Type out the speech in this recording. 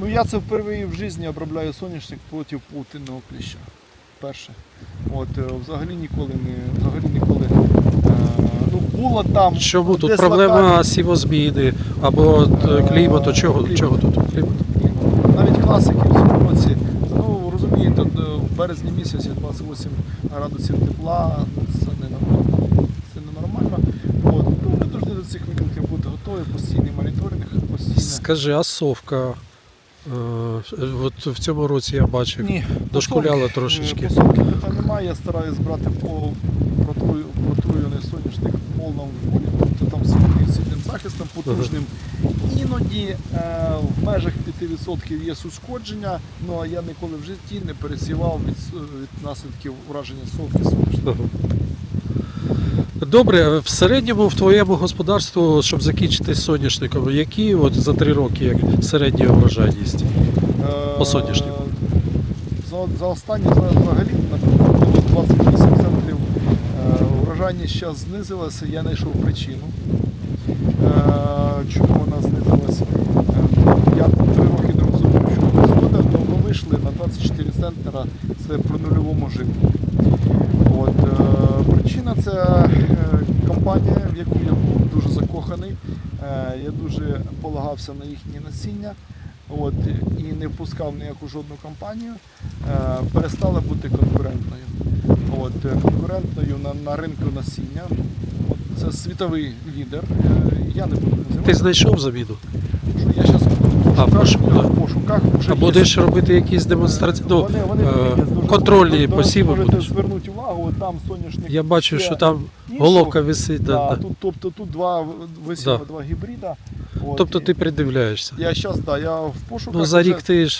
Ну я це вперше в житті обробляю соняшник проти паутинного кліща. Перше. От, е, взагалі ніколи не взагалі ніколи. Е, ну, було там. Чому тут десь проблема сівозміни або е, клімату? Чого, Клімат. чого тут? Клімат? Навіть класики в цьому році. Ну розумієте, в березні місяці 28 градусів тепла, це не нормально. Це не нормально. От, ну, ми повинні до цих викликів бути готові, постійний моніторинг, постійно. Скажи, а совка? Е, от в цьому році я бачив. Ні, Дошкуляла посолки, трошечки. е, Посолки питань немає, я стараюсь брати по протрую- протруєний соняшник в повному волі, тобто там з сильним захистом потужним. Іноді е, в межах 5% є ушкодження, ну а я ніколи в житті не пересівав від, від наслідків ураження совки соняшника. Добре, в середньому в твоєму господарству, щоб закінчити соняшником, які от за три роки як середня врожайність? Е, По соняшнику. За, за останні взагалі, було 28 центрів. Урожайність зараз знизилася, я знайшов причину. Чому вона знизилася? Е, Я три роки не розумів, що происходить, але ми вийшли на 24 центнера, це при нульовому живлі. От, е, причина це е, компанія, в яку я був дуже закоханий. Я дуже полагався на їхнє насіння. От, і не впускав ніяку жодну компанію, е, перестала бути конкурентною. От, конкурентною на, на ринку насіння. Це світовий лідер. Е, я не буду називати. Ти знайшов заміну? що я зараз А, да. в пошуках вже А є. будеш робити якісь демонстрації? Ну, Вони- вони е, дуже- контрольні до- посіви можете будеш? звернути увагу, там соняшник. Я бачу, що там іншого. головка висить. Да, Да. Тут, тобто тут два висіли, Да. два гібрида. От, Тобто і ти придивляєшся. Я зараз, да, я в пошуках. Ну за вже- рік ти ж